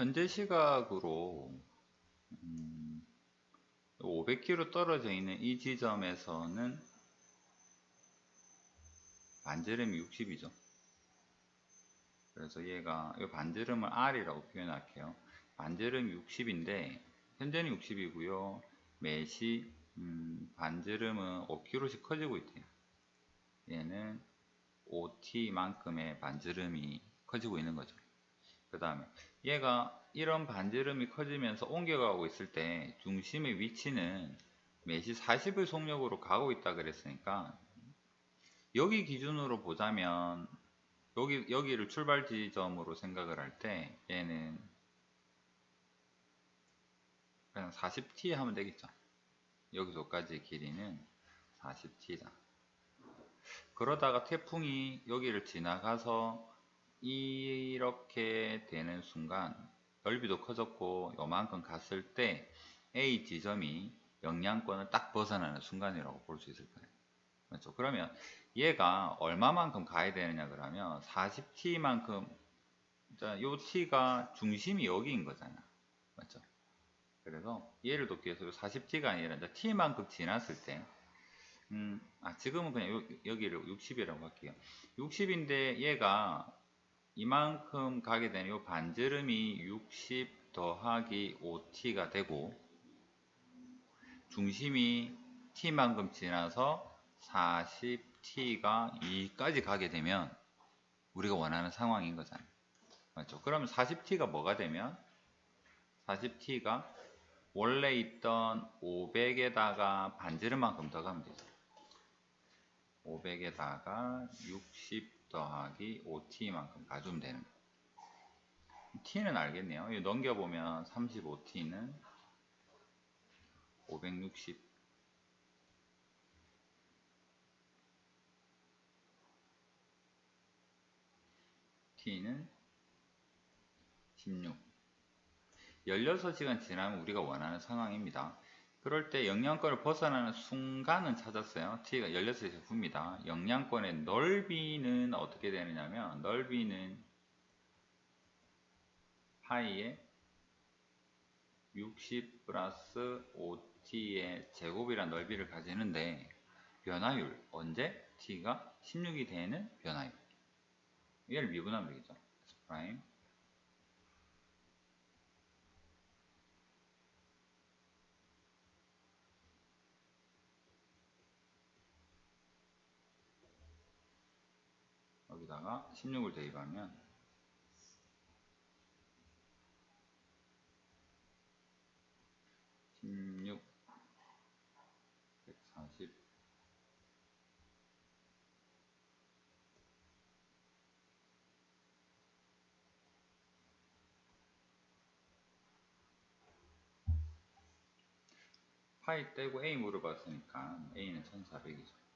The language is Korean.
현재 시각으로 음, 500km 떨어져 있는 이 지점에서는 반지름이 60이죠. 그래서 얘가 이 반지름을 R이라고 표현할게요. 반지름이 60인데 현재는 60이고요. 매시 음, 반지름은 5km씩 커지고 있대요. 얘는 5t만큼의 반지름이 커지고 있는 거죠. 그 다음에 얘가 이런 반지름이 커지면서 옮겨가고 있을 때 중심의 위치는 매시 40의 속력으로 가고 있다 그랬으니까 여기 기준으로 보자면 여기, 여기를 출발 지점으로 생각을 할 때 얘는 그냥 40t 하면 되겠죠. 여기서까지 길이는 40t다. 그러다가 태풍이 여기를 지나가서 이렇게 되는 순간 넓이도 커졌고 요만큼 갔을 때 A 지점이 영향권을 딱 벗어나는 순간이라고 볼 수 있을 거예요. 그렇죠? 그러면 얘가 얼마만큼 가야 되느냐 그러면 40t만큼 요 t가 중심이 여기인 거잖아. 맞죠? 그래서 예를 돕기 위해서 40t가 아니라 이제 t만큼 지났을 때 음, 아, 지금은 그냥 요, 여기를 60이라고 할게요. 60인데 얘가 이만큼 가게 되는 이 반지름이 60 더하기 5t가 되고 중심이 t만큼 지나서 40t가 2까지 가게 되면 우리가 원하는 상황인 거잖아요. 맞죠? 그러면 40t가 뭐가 되면 40t가 원래 있던 500에다가 반지름만큼 더 가면 되죠. 500에다가 60 더하기 5t만큼 가주면 되는 거예요. t는 알겠네요. 이거 넘겨보면 35t는 560 t는 16 16시간 지나면 우리가 원하는 상황입니다. 그럴 때 영양권을 벗어나는 순간은 찾았어요. t가 16시간 후입니다. 영양권의 넓이는 어떻게 되느냐면 넓이는 파이에 60 플러스 5t의 제곱이란 넓이를 가지는데 변화율 언제? t가 16이 되는 변화율 얘를 미분하면 되겠죠. S 프라임 여기다가 16을 대입하면 16 140 파이 떼고 A 물어봤으니까 A는 1400이죠.